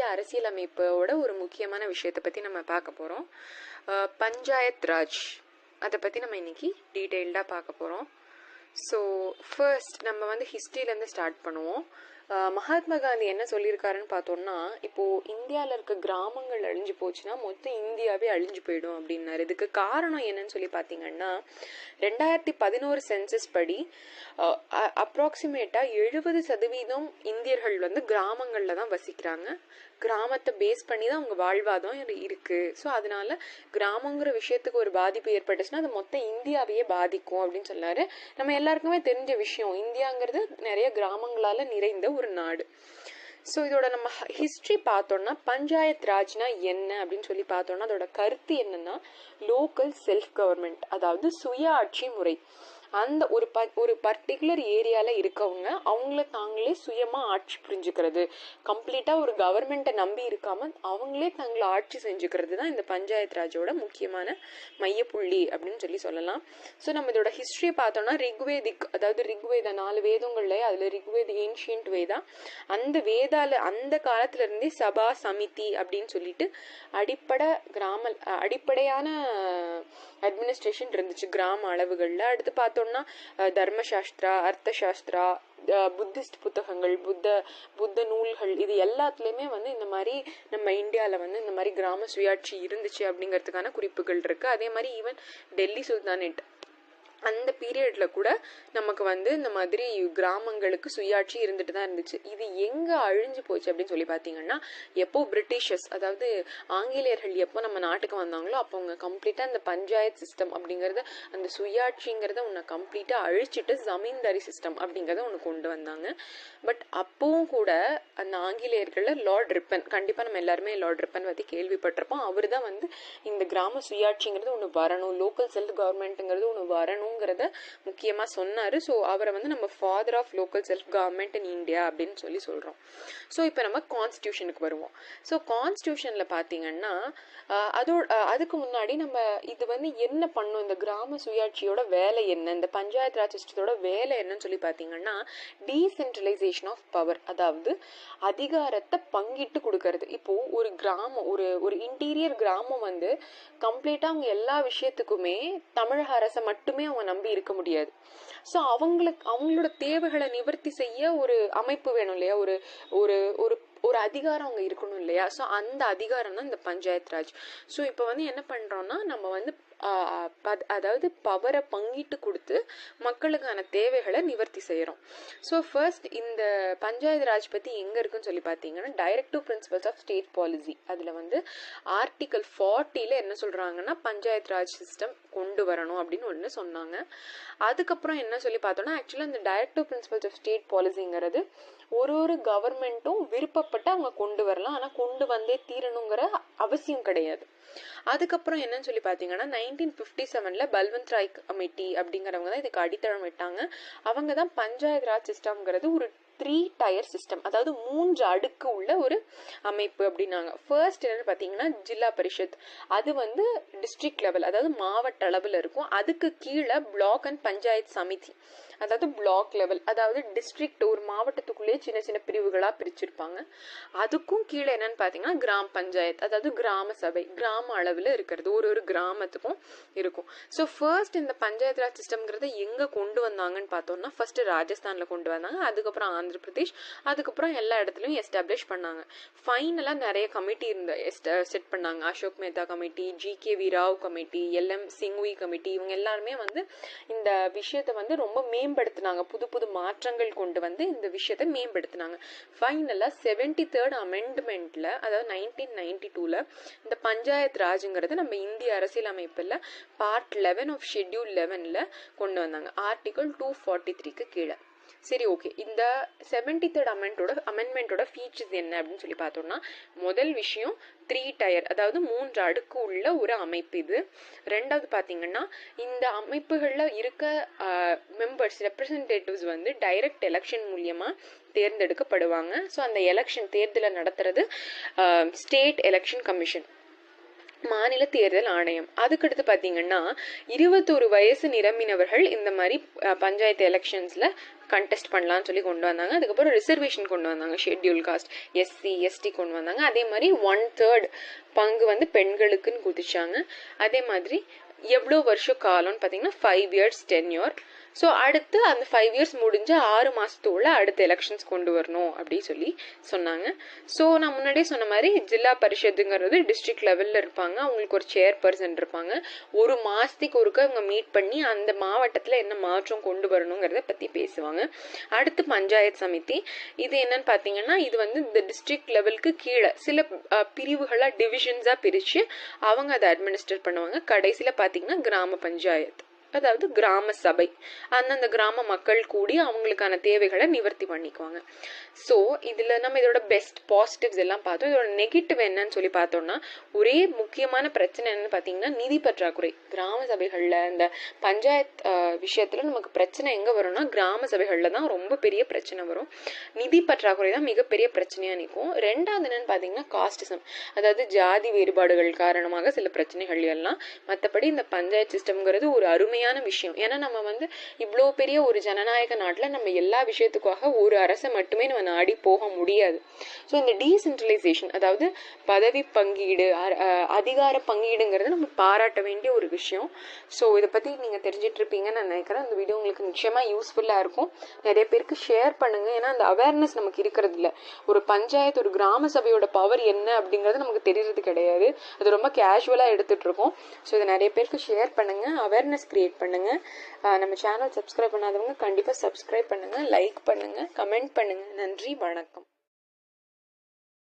இந்திய அரசியலமைப்போட ஒரு முக்கியமான விஷயத்தை பற்றி நம்ம பார்க்க போகிறோம் பஞ்சாயத் ராஜ். அதை பற்றி நம்ம இன்னைக்கு டீட்டெயில்டாக பார்க்க போகிறோம் ஸோ ஃபர்ஸ்ட் நம்ம வந்து ஹிஸ்ட்ரியிலேருந்து ஸ்டார்ட் பண்ணுவோம். மகாத்மா காந்தி என்ன சொல்லியிருக்காருன்னு பார்த்தோம்னா இப்போது இந்தியாவில் இருக்க கிராமங்கள் அழிஞ்சு போச்சுன்னா மொத்தம் இந்தியாவே அழிஞ்சு போயிடும் அப்படின்னாரு. இதுக்கு காரணம் என்னன்னு சொல்லி பார்த்தீங்கன்னா ரெண்டாயிரத்தி பதினோரு சென்சஸ் படி அப்ராக்சிமேட்டாக எழுபது சதவீதம் இந்தியர்கள் வந்து கிராமங்களில் தான் வசிக்கிறாங்க. கிராமத்தை பேஸ் பண்ணி தான் அவங்க வாழ்வாதம் இருக்குது ஸோ அதனால கிராமங்கிற விஷயத்துக்கு ஒரு பாதிப்பு ஏற்பட்டுச்சுன்னா அது மொத்த இந்தியாவையே பாதிக்கும் அப்படின்னு சொன்னார். நம்ம எல்லாருக்குமே தெரிஞ்ச விஷயம் இந்தியாங்கிறது நிறைய கிராமங்களால நிறைந்த ஒரு நாடு. ஸோ இதோட நம்ம ஹிஸ்ட்ரி பார்த்தோம்னா பஞ்சாயத் ராஜ்னா என்ன அப்படின்னு சொல்லி பார்த்தோம்னா அதோட கருத்து என்னன்னா லோக்கல் செல்ஃப் கவர்மெண்ட் அதாவது சுய ஆட்சி முறை. அந்த ஒரு ப ஒரு பர்டிகுலர் ஏரியாவில் இருக்கவங்க அவங்கள தாங்களே சுயமாக ஆட்சி புரிஞ்சுக்கிறது. கம்ப்ளீட்டாக ஒரு கவர்மெண்ட்டை நம்பி இருக்காம அவங்களே தங்களை ஆட்சி செஞ்சுக்கிறது தான் இந்த பஞ்சாயத் ராஜோட முக்கியமான மையப்புள்ளி அப்படின்னு சொல்லி சொல்லலாம். ஸோ நம்ம இதோட ஹிஸ்ட்ரி பார்த்தோம்னா ரிக்வேதிக் அதாவது ரிக்வேதா நாலு வேதங்கள்லையே அதில் ரிக்வேத் ஏன்ஷியன்ட் வேதா அந்த வேதால அந்த காலத்துல இருந்தே சபா சமிதி அப்படின்னு சொல்லிட்டு அடிப்படை கிராம அடிப்படையான அட்மினிஸ்ட்ரேஷன் இருந்துச்சு கிராம அளவுகளில். அடுத்து பார்த்தோம் பார்த்தோம்னா தர்மசாஸ்திரா அர்த்தசாஸ்திரா அஹ், புத்திஸ்ட் புத்தகங்கள் புத்த புத்த நூல்கள் இது எல்லாத்துலேயுமே வந்து இந்த மாதிரி நம்ம இந்தியாவில் வந்து இந்த மாதிரி கிராம சுயாட்சி இருந்துச்சு அப்படிங்கிறதுக்கான குறிப்புகள் இருக்குது அதே மாதிரி ஈவன் டெல்லி சுல்தானேட் அந்த பீரியட்ல கூட நமக்கு வந்து இந்த மாதிரி கிராமங்களுக்கு சுயாட்சி இருந்துட்டு தான் இருந்துச்சு. இது எங்க அழிஞ்சு போச்சு அப்படின்னு சொல்லி பார்த்தீங்கன்னா எப்போ பிரிட்டிஷர்ஸ் அதாவது ஆங்கிலேயர்கள் எப்போ நம்ம நாட்டுக்கு வந்தாங்களோ அப்போ அவங்க கம்ப்ளீட்டா அந்த பஞ்சாயத் சிஸ்டம் அப்படிங்கறத அந்த சுயாட்சிங்கிறத ஒன்று கம்ப்ளீட்டா அழிச்சிட்டு ஜமீன்தாரி சிஸ்டம் அப்படிங்கறத ஒன்று கொண்டு வந்தாங்க. பட் அப்பவும் கூட அந்த ஆங்கிலேயர்களில் லார்ட் ரிப்பன் கண்டிப்பா நம்ம எல்லாருமே லார்ட் ரிப்பன் பத்தி கேள்விப்பட்டிருப்போம். அவர் தான் வந்து இந்த கிராம சுயாட்சிங்கிறது ஒன்று வரணும் லோக்கல் செல்ஃப் கவர்மெண்ட்டுங்கிறது ஒன்று வரணும் வரணுங்கிறத முக்கியமாக சொன்னார். ஸோ அவரை வந்து நம்ம father of local self government in India அப்படின்னு சொல்லி சொல்கிறோம் ஸோ இப்போ நம்ம கான்ஸ்டியூஷனுக்கு வருவோம். ஸோ கான்ஸ்டியூஷனில் பார்த்தீங்கன்னா அதோ அதுக்கு முன்னாடி நம்ம இது வந்து என்ன பண்ணும்? இந்த கிராம சுயாட்சியோட வேலை என்ன? இந்த பஞ்சாயத்து ராஜ் சிஸ்டத்தோட வேலை என்னன்னு சொல்லி பார்த்தீங்கன்னா டீசென்ட்ரலைசேஷன் ஆஃப் பவர் அதாவது அதிகாரத்தை பங்கிட்டு கொடுக்கறது. இப்போ ஒரு கிராமம் ஒரு ஒரு இன்டீரியர் கிராமம் வந்து கம்ப்ளீட்டாக அவங்க எல்லா விஷயத்துக்குமே தமிழக அரசை மட்டுமே அவங்க நம்பி இருக்க முடியாது. ஸோ அவங்களுக்கு அவங்களோட தேவைகளை நிவர்த்தி செய்ய ஒரு அமைப்பு வேணும் இல்லையா? ஒரு ஒரு ஒரு ஒரு அதிகாரம் அங்கே இருக்கணும் இல்லையா? ஸோ அந்த அதிகாரம் தான் இந்த பஞ்சாயத் ராஜ். ஸோ இப்போ வந்து என்ன பண்ணுறோன்னா நம்ம வந்து அதாவது பவரை பங்கிட்டு கொடுத்து மக்களுக்கான தேவைகளை நிவர்த்தி செய்கிறோம் ஸோ ஃபர்ஸ்ட் இந்த பஞ்சாயத்து ராஜ் பற்றி எங்கே இருக்குன்னு சொல்லி பார்த்தீங்கன்னா directive principles of state policy அதில் வந்து ஆர்டிகல் ஃபார்ட்டியில் என்ன சொல்கிறாங்கன்னா பஞ்சாயத்து ராஜ் சிஸ்டம் கொண்டு வரணும் அப்படின்னு ஒன்று சொன்னாங்க. அதுக்கப்புறம் என்ன சொல்லி பார்த்தோன்னா ஆக்சுவலாக இந்த டைரக்டிவ் பிரின்சிபல்ஸ் ஆஃப் ஸ்டேட் பாலிசிங்கிறது ஒரு ஒரு கவர்மெண்ட்டும் விருப்பப்பட்டு அவங்க கொண்டு வரலாம். ஆனால் கொண்டு வந்தே தீரணுங்கிற அவசியம் கிடையாது. அதுக்கப்புறம் என்னன்னு சொல்லி பார்த்தீங்கன்னா நைன்டீன் ஃபிஃப்டி செவனில் பல்வந்த் ராய் கமிட்டி அப்படிங்கிறவங்க தான் இதுக்கு அடித்தளம் விட்டாங்க அவங்க தான் பஞ்சாயத் ராஜ் சிஸ்டம்ங்கிறது ஒரு த்ரீ டயர் சிஸ்டம் அதாவது மூன்று அடுக்கு உள்ள ஒரு அமைப்பு அப்படின்னாங்க. ஃபர்ஸ்ட் என்னன்னு பார்த்தீங்கன்னா ஜில்லா பரிஷத். அது வந்து டிஸ்ட்ரிக்ட் லெவல் அதாவது மாவட்ட அளவில் இருக்கும். அதுக்கு கீழே பிளாக் அண்ட் பஞ்சாயத் சமிதி அதாவது பிளாக் லெவல் அதாவது டிஸ்ட்ரிக்ட் ஒரு மாவட்டத்துக்குள்ளேயே சின்ன சின்ன பிரிவுகளாக பிரிச்சிருப்பாங்க. அதுக்கும் கீழே என்னன்னு பார்த்தீங்கன்னா கிராம பஞ்சாயத் அதாவது கிராம சபை கிராம அளவில் இருக்கிறது. ஒரு ஒரு கிராமத்துக்கும் இருக்கும். ஸோ ஃபர்ஸ்ட் இந்த பஞ்சாயத்து ராஜ் சிஸ்டம்ங்கிறத எங்கே கொண்டு வந்தாங்கன்னு பார்த்தோம்னா ஃபர்ஸ்ட் ராஜஸ்தானில் கொண்டு வந்தாங்க. அதுக்கப்புறம் ஆந்திர பிரதேஷ். அதுக்கப்புறம் எல்லா இடத்துலையும் எஸ்டாப்ளிஷ் பண்ணாங்க. ஃபைனலாக நிறைய கமிட்டி இருந்த செட் பண்ணாங்க. Ashok Mehta committee G K V Rao committee LM Singhvi committee இவங்க எல்லாருமே வந்து இந்த விஷயத்தை வந்து ரொம்ப மேம்படுத்தினாங்க. புது புது மாற்றங்கள் கொண்டு வந்து இந்த விஷயத்தை மேம்படுத்தினாங்க. ஃபைனலாக செவன்டி தேர்ட் அமெண்ட்மெண்ட்டில் அதாவது நைன்டீன் நைன்டி டூவில் இந்த பஞ்சாயத் ராஜுங்கிறது நம்ம இந்திய அரசியலமைப்பில் பார்ட் லெவன் ஆஃப் ஷெட்யூல் லெவனில் கொண்டு வந்தாங்க. ஆர்டிகல் டூ ஃபார்ட்டி த்ரீக்கு கீழே. சரி ஓகே இந்த செவன்டி தேர்ட் அமெண்ட்டோட அமெண்ட்மெண்ட்டோட ஃபீச்சர்ஸ் என்ன அப்படின்னு சொல்லி பார்த்தோம்னா முதல் விஷயம் த்ரீ டயர் அதாவது மூன்று அடுக்கு உள்ள ஒரு அமைப்பு இது. ரெண்டாவது பார்த்தீங்கன்னா இந்த அமைப்புகளில் இருக்க மெம்பர்ஸ் ரெப்ரசன்டேட்டிவ்ஸ் வந்து டைரக்ட் எலெக்ஷன் மூலியமாக தேர்ந்தெடுக்கப்படுவாங்க. ஸோ அந்த எலெக்ஷன் தேர்தலை நடத்துறது ஸ்டேட் எலெக்ஷன் கமிஷன் மாநில தேர்தல் ஆணையம். அதுக்கடுத்து பார்த்தீங்கன்னா இருபத்தொரு வயசு நிரம்பினவர்கள் இந்த மாதிரி பஞ்சாயத்து எலெக்ஷன்ஸில் கண்டெஸ்ட் பண்ணலாம்னு சொல்லி கொண்டு வந்தாங்க. அதுக்கப்புறம் ரிசர்வேஷன் கொண்டு வந்தாங்க ஷெட்யூல் காஸ்ட் எஸ்சி எஸ்டி கொண்டு வந்தாங்க. அதே மாதிரி ஒன் தேர்ட் பங்கு வந்து பெண்களுக்குன்னு குதிச்சாங்க. அதே மாதிரி எவ்வளோ வருஷம் காலம்னு பார்த்தீங்கன்னா five years ten year so அடுத்து அந்த ஃபைவ் இயர்ஸ் முடிஞ்ச ஆறு மாதத்துக்குள்ளே அடுத்த எலெக்ஷன்ஸ் கொண்டு வரணும் அப்படின்னு சொல்லி சொன்னாங்க. ஸோ நான் முன்னாடியே சொன்ன மாதிரி ஜில்லா பரிஷத்துங்கிறது டிஸ்ட்ரிக்ட் லெவலில் இருப்பாங்க. அவங்களுக்கு ஒரு சேர் பர்சன் இருப்பாங்க. ஒரு மாதத்துக்கு ஒருக்க அவங்க மீட் பண்ணி அந்த மாவட்டத்தில் என்ன மாற்றம் கொண்டு வரணுங்கிறத பற்றி பேசுவாங்க. அடுத்து பஞ்சாயத் சமிதி. இது என்னன்னு பார்த்தீங்கன்னா இது வந்து இந்த டிஸ்ட்ரிக்ட் லெவலுக்கு கீழே சில பிரிவுகளாக டிவிஷன்ஸாக பிரித்து அவங்க அதை அட்மினிஸ்டர் பண்ணுவாங்க. கடைசியில் பார்த்தீங்கன்னா கிராம பஞ்சாயத்து. அதாவது கிராம சபை. அந்தந்த கிராம மக்கள் கூடி அவங்களுக்கான தேவைகளை நிவர்த்தி பண்ணிக்குவாங்க. ஸோ இதில் நம்ம இதோட பெஸ்ட் பாசிட்டிவ்ஸ் எல்லாம் பார்த்தோம். இதோட நெகட்டிவ் என்னன்னு சொல்லி பார்த்தோம்னா ஒரே முக்கியமான பிரச்சனை என்னன்னு பார்த்தீங்கன்னா நிதி பற்றாக்குறை. கிராம சபைகளில் இந்த பஞ்சாயத் விஷயத்தில் நமக்கு பிரச்சனை எங்கே வரும்னா கிராம சபைகளில் தான் ரொம்ப பெரிய பிரச்சனை வரும். நிதி பற்றாக்குறை தான் மிகப்பெரிய பிரச்சனையாக நிற்கும். ரெண்டாவது என்னன்னு பார்த்தீங்கன்னா காஸ்டிசம் அதாவது ஜாதி வேறுபாடுகள் காரணமாக சில பிரச்சனைகள் எல்லாம் மற்றபடி இந்த பஞ்சாயத்து சிஸ்டம்ங்கிறது ஒரு அருமை உண்மையான விஷயம். ஏன்னா நம்ம வந்து இவ்வளோ பெரிய ஒரு ஜனநாயக நாட்டில் நம்ம எல்லா விஷயத்துக்காக ஒரு அரசை மட்டுமே நம்ம நாடி போக முடியாது. ஸோ இந்த டீசென்ட்ரலைசேஷன் அதாவது பதவி பங்கீடு அதிகார பங்கீடுங்கிறது நம்ம பாராட்ட வேண்டிய ஒரு விஷயம். ஸோ இதை பற்றி நீங்கள் தெரிஞ்சிட்டு இருப்பீங்கன்னு நான் நினைக்கிறேன். அந்த வீடியோ உங்களுக்கு நிச்சயமாக யூஸ்ஃபுல்லாக இருக்கும். நிறைய பேருக்கு ஷேர் பண்ணுங்கள் ஏன்னா அந்த அவேர்னஸ் நமக்கு இருக்கிறது இல்லை. ஒரு பஞ்சாயத்து ஒரு கிராம சபையோட பவர் என்ன அப்படிங்கிறது நமக்கு தெரியறது கிடையாது. அது ரொம்ப கேஷுவலாக எடுத்துகிட்டு இருக்கோம் ஸோ இதை நிறைய பேருக்கு ஷேர் பண்ணுங்கள் அவேர்னஸ் கிரியேட் பண்ணுங்கள் நம்ம சேனல் சப்ஸ்கிரைப் பண்ணாதவங்க கண்டிப்பாக சப்ஸ்கிரைப் பண்ணுங்கள் லைக் பண்ணுங்கள் கமெண்ட் பண்ணுங்கள் நன்றி வணக்கம்.